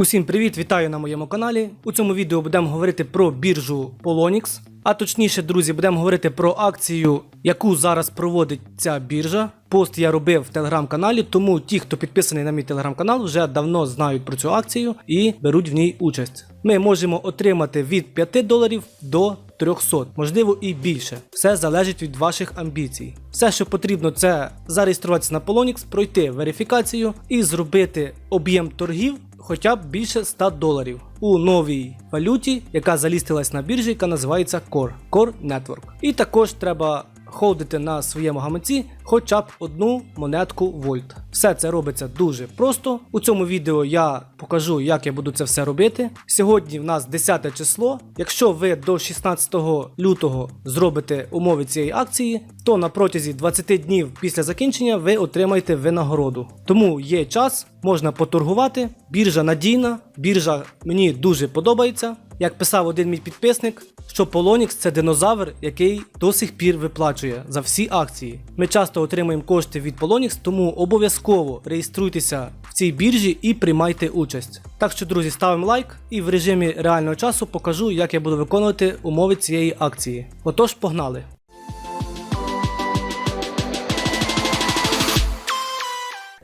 Усім привіт, вітаю на моєму каналі. У цьому відео будемо говорити про біржу Polonix. А точніше, друзі, будемо говорити про акцію, яку зараз проводить ця біржа. Пост я робив в телеграм-каналі, тому ті, хто підписаний на мій телеграм-канал, вже давно знають про цю акцію і беруть в ній участь. Ми можемо отримати від 5 доларів до 300, можливо і більше. Все залежить від ваших амбіцій. Все, що потрібно, це зареєструватися на Polonix, пройти верифікацію і зробити об'єм торгів хоча б більше 100 доларів у новій валюті, яка залістилась на біржі, яка називається Core Core Network. І також треба холдити на своєму гаманці хоча б одну монетку вольт. Все це робиться дуже просто. У цьому відео я покажу, як я буду це все робити. Сьогодні в нас 10 число. Якщо ви до 16 лютого зробите умови цієї акції, то на протязі 20 днів після закінчення ви отримаєте винагороду. Тому є час, можна поторгувати. Біржа надійна, біржа мені дуже подобається. Як писав один мій підписник, що Polonix це динозавр, який до сих пір виплачує за всі акції. Ми часто отримуємо кошти від Polonix, тому обов'язково реєструйтеся в цій біржі і приймайте участь. Так що, друзі, ставимо лайк і в режимі реального часу покажу, як я буду виконувати умови цієї акції. Отож, погнали!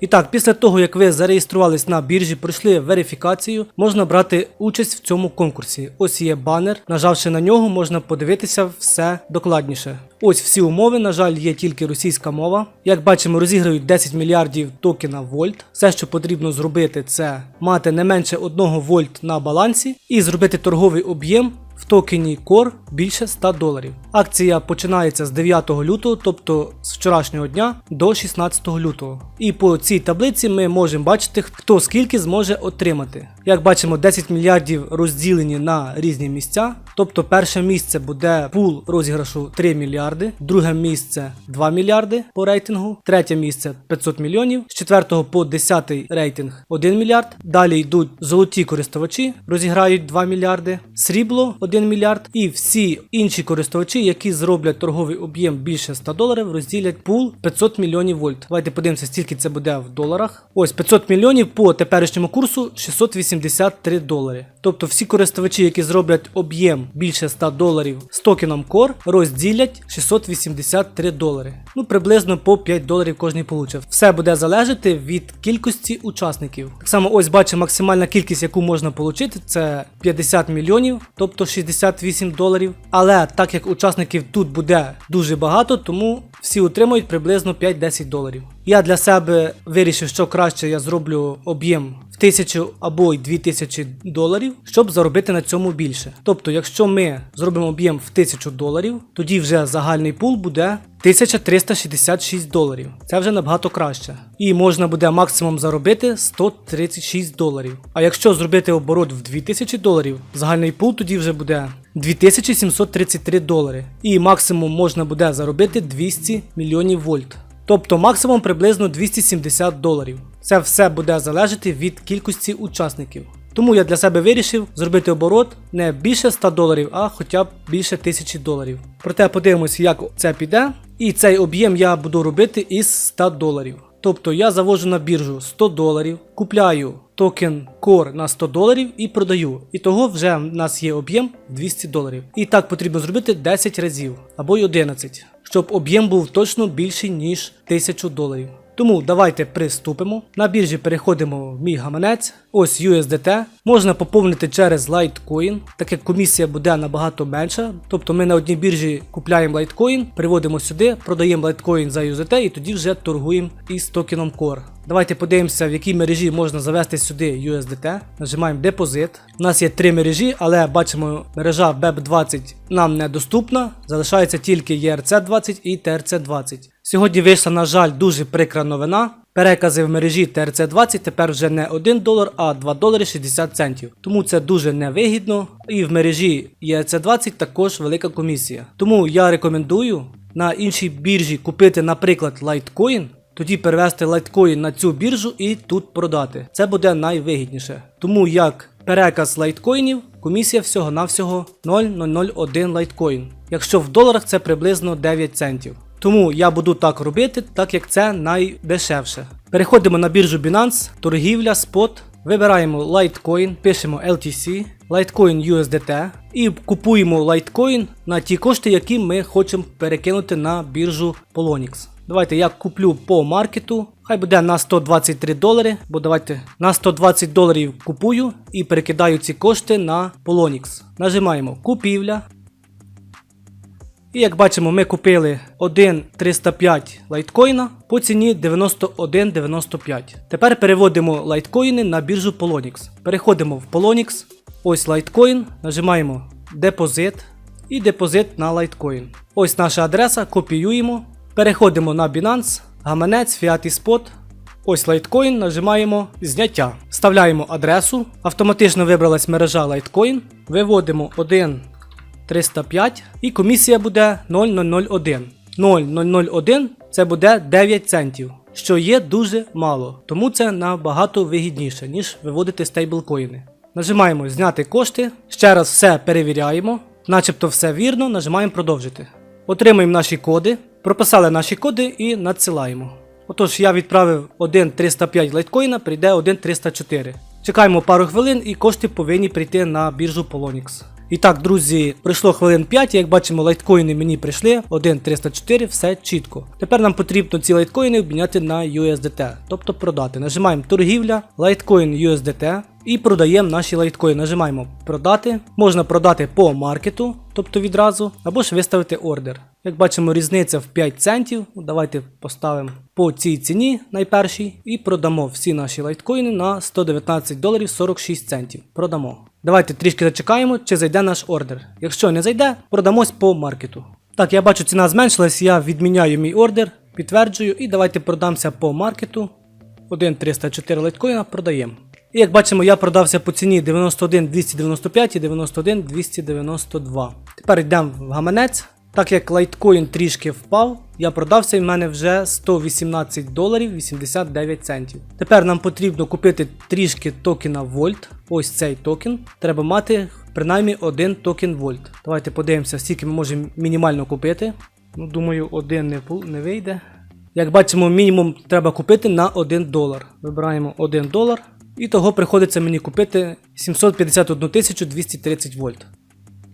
І так, після того, як ви зареєструвались на біржі, пройшли верифікацію, можна брати участь в цьому конкурсі. Ось є банер. Нажавши на нього, можна подивитися все докладніше. Ось всі умови, на жаль, є тільки російська мова. Як бачимо, розіграють 10 мільярдів токена вольт. Все, що потрібно зробити, це мати не менше 1 вольт на балансі і зробити торговий об'єм в токені Core більше 100 доларів. Акція починається з 9 лютого, тобто з вчорашнього дня до 16 лютого. І по цій таблиці ми можемо бачити, хто скільки зможе отримати. Як бачимо, 10 мільярдів розділені на різні місця. Тобто перше місце буде пул розіграшу 3 мільярди, друге місце 2 мільярди по рейтингу, третє місце 500 мільйонів, з 4 по 10 рейтинг 1 мільярд. Далі йдуть золоті користувачі, розіграють 2 мільярди, срібло 1 мільярд. І всі інші користувачі, які зроблять торговий об'єм більше 100 доларів, розділять пул 500 мільйонів вольт. Давайте подивимося, скільки це буде в доларах. Ось 500 мільйонів по теперішньому курсу 683 долари. Тобто всі користувачі, які зроблять об'єм більше 100 доларів з токеном Core, розділять 683 долари. Ну приблизно по 5 доларів кожний получив. Все буде залежати від кількості учасників. Так само, ось бачимо максимальна кількість, яку можна отримати, це 50 мільйонів, тобто 68 доларів. Але так як учасників тут буде дуже багато, тому всі отримують приблизно 5-10 доларів. Я для себе вирішив, що краще я зроблю об'єм в тисячу або й дві тисячі доларів, щоб заробити на цьому більше. Тобто, якщо ми зробимо об'єм в тисячу доларів, тоді вже загальний пул буде 1366 доларів. Це вже набагато краще. І можна буде максимум заробити 136 доларів. А якщо зробити оборот в 2000 доларів, загальний пул тоді вже буде 2733 долари. І максимум можна буде заробити 200 мільйонів вольт. Тобто максимум приблизно 270 доларів. Це все буде залежати від кількості учасників. Тому я для себе вирішив зробити оборот не більше 100 доларів, а хоча б більше 1000 доларів. Проте подивимось, як це піде. І цей об'єм я буду робити із 100 доларів. Тобто я завожу на біржу 100 доларів, купляю токен Core на 100 доларів і продаю. І того вже в нас є об'єм 200 доларів. І так потрібно зробити 10 разів або й 11, щоб об'єм був точно більший ніж 1000 доларів. Тому давайте приступимо. На біржі переходимо в мій гаманець. Ось USDT. Можна поповнити через Litecoin, так як комісія буде набагато менша. Тобто ми на одній біржі купляємо Litecoin, приводимо сюди, продаємо Litecoin за USDT і тоді вже торгуємо із токеном Core. Давайте подивимося, в якій мережі можна завести сюди USDT. Нажимаємо депозит. У нас є три мережі, але бачимо, мережа BEP20 нам недоступна. Залишається тільки ERC20 і TRC20. Сьогодні вийшла, на жаль, дуже прикра новина. Перекази в мережі TRC20 тепер вже не 1 долар, а 2 долари 60 центів. Тому це дуже невигідно. І в мережі ERC20 також велика комісія. Тому я рекомендую на іншій біржі купити, наприклад, Litecoin, тоді перевести лайткоін на цю біржу і тут продати. Це буде найвигідніше. Тому як переказ лайткоїнів, комісія всього-навсього 0,001 лайткоін. Якщо в доларах це приблизно 9 центів. Тому я буду так робити, так як це найдешевше. Переходимо на біржу Binance, торгівля, спот. Вибираємо Litecoin, пишемо LTC, Litecoin USDT і купуємо Litecoin на ті кошти, які ми хочемо перекинути на біржу Polonix. Давайте я куплю по маркету. Хай буде на 123 долари, бо давайте на 120 доларів купую і перекидаю ці кошти на Polonix. Нажимаємо купівля. І як бачимо, ми купили 1,305 лайткоїна по ціні 91,95. Тепер переводимо лайткоїни на біржу Polonix. Переходимо в Polonix. Ось лайткоін, нажимаємо депозит і депозит на лайткоін. Ось наша адреса, копіюємо. Переходимо на Binance, гаманець, Fiat і Spot. Ось Litecoin, нажимаємо зняття. Вставляємо адресу. Автоматично вибралась мережа Litecoin. Виводимо 1,305 і комісія буде 0,001. 0,001 це буде 9 центів, що є дуже мало, тому це набагато вигідніше, ніж виводити стейблкоїни. Нажимаємо зняти кошти. Ще раз все перевіряємо. Начебто все вірно, нажимаємо продовжити. Отримуємо наші коди, прописали наші коди і надсилаємо. Отож, я відправив 1.305 лайткоїна, прийде 1.304. Чекаємо пару хвилин і кошти повинні прийти на біржу Polonix. І так, друзі, пройшло хвилин 5, як бачимо, лайткоїни мені прийшли, 1.304, все чітко. Тепер нам потрібно ці лайткоїни обміняти на USDT, тобто продати. Нажимаємо торгівля, лайткоїн USDT і продаємо наші лайткоїни. Нажимаємо продати. Можна продати по маркету, тобто відразу, або ж виставити ордер. Як бачимо, різниця в 5 центів. Давайте поставимо по цій ціні найпершій і продамо всі наші лайткоїни на 119 доларів 46 центів. Продамо. Давайте трішки зачекаємо, чи зайде наш ордер. Якщо не зайде, продамось по маркету. Так, я бачу, ціна зменшилась, я відміняю мій ордер, підтверджую і давайте продамося по маркету. 1.304 лайткоїна продаємо. І як бачимо, я продався по ціні 91 295 і 91 292. Тепер йдемо в гаманець. Так як лайткоін трішки впав, я продався і в мене вже 118 доларів 89 центів. Тепер нам потрібно купити трішки токена Volt. Ось цей токен. Треба мати принаймні один токен Volt. Давайте подивимося, скільки ми можемо мінімально купити. Ну, думаю, один не, не вийде. Як бачимо, мінімум треба купити на 1 долар. Вибираємо 1 долар. І того приходиться мені купити 751 230 вольт.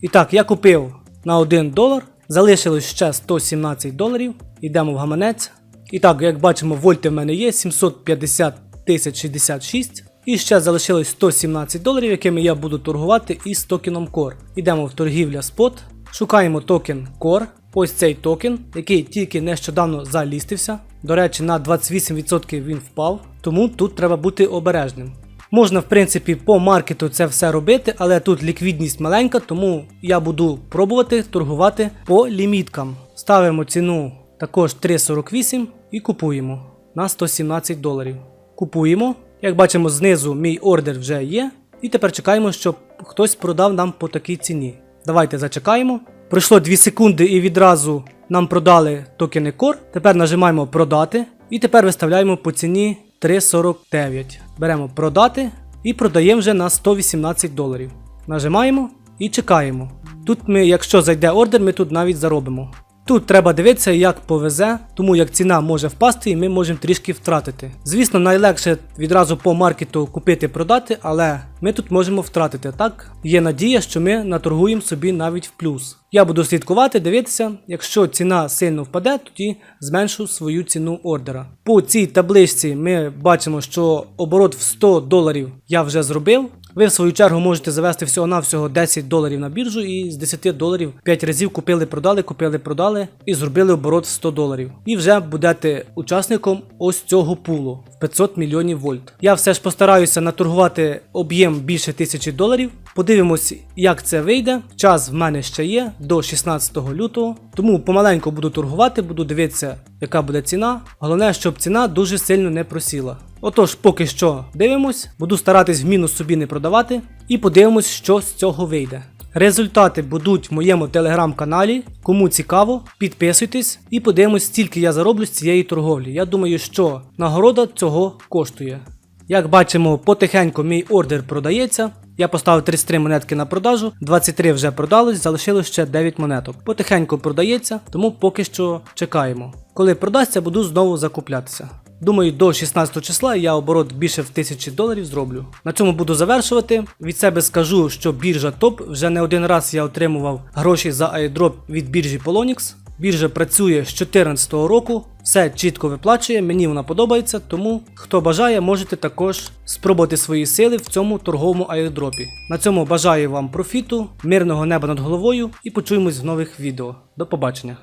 І так, я купив на 1 долар, залишилось ще 117 доларів. Йдемо в гаманець. І так, як бачимо, вольти в мене є 750 тисяч 66. І ще залишилось 117 доларів, якими я буду торгувати із токеном Core. Йдемо в торгівля Spot, шукаємо токен Core. Ось цей токен, який тільки нещодавно залістився. До речі, на 28% він впав, тому тут треба бути обережним. Можна, в принципі, по маркету це все робити, але тут ліквідність маленька, тому я буду пробувати торгувати по ліміткам. Ставимо ціну також 3,48 і купуємо на 117 доларів. Купуємо. Як бачимо, знизу мій ордер вже є. І тепер чекаємо, щоб хтось продав нам по такій ціні. Давайте зачекаємо. Пройшло 2 секунди і відразу нам продали токени Core. Тепер нажимаємо продати. І тепер виставляємо по ціні 3,49. Беремо продати і продаємо вже на 118 доларів. Нажимаємо і чекаємо. Тут ми, якщо зайде ордер, ми тут навіть заробимо. Тут треба дивитися, як повезе, тому як ціна може впасти і ми можемо трішки втратити. Звісно, найлегше відразу по маркету купити продати, але ми тут можемо втратити. Так, є надія, що ми наторгуємо собі навіть в плюс. Я буду слідкувати, дивитися. Якщо ціна сильно впаде, тоді зменшу свою ціну ордера. По цій табличці ми бачимо, що оборот в 100 доларів я вже зробив. Ви в свою чергу можете завести всього-навсього 10 доларів на біржу і з 10 доларів 5 разів купили, продали, купили, продали і зробили оборот в 100 доларів. І вже будете учасником ось цього пулу в 500 мільйонів вольт. Я все ж постараюся наторгувати об'єм більше тисячі доларів. Подивимось, як це вийде. Час в мене ще є до 16 лютого. Тому помаленьку буду торгувати, буду дивитися, яка буде ціна. Головне, щоб ціна дуже сильно не просіла. Отож, поки що дивимось, буду старатись в мінус собі не продавати і подивимось, що з цього вийде. Результати будуть в моєму телеграм-каналі. Кому цікаво, підписуйтесь і подивимось, скільки я зароблю з цієї торговлі. Я думаю, що нагорода цього коштує. Як бачимо, потихеньку мій ордер продається. Я поставив 33 монетки на продажу, 23 вже продалось, залишилось ще 9 монеток. Потихеньку продається, тому поки що чекаємо. Коли продасться, буду знову закуплятися. Думаю, до 16 числа я оборот більше в тисячі доларів зроблю. На цьому буду завершувати. Від себе скажу, що біржа топ. Вже не один раз я отримував гроші за airdrop від біржі Polonix. Біржа працює з 2014 року, все чітко виплачує, мені вона подобається, тому хто бажає, можете також спробувати свої сили в цьому торговому аеродропі. На цьому бажаю вам профіту, мирного неба над головою і почуємось в нових відео. До побачення.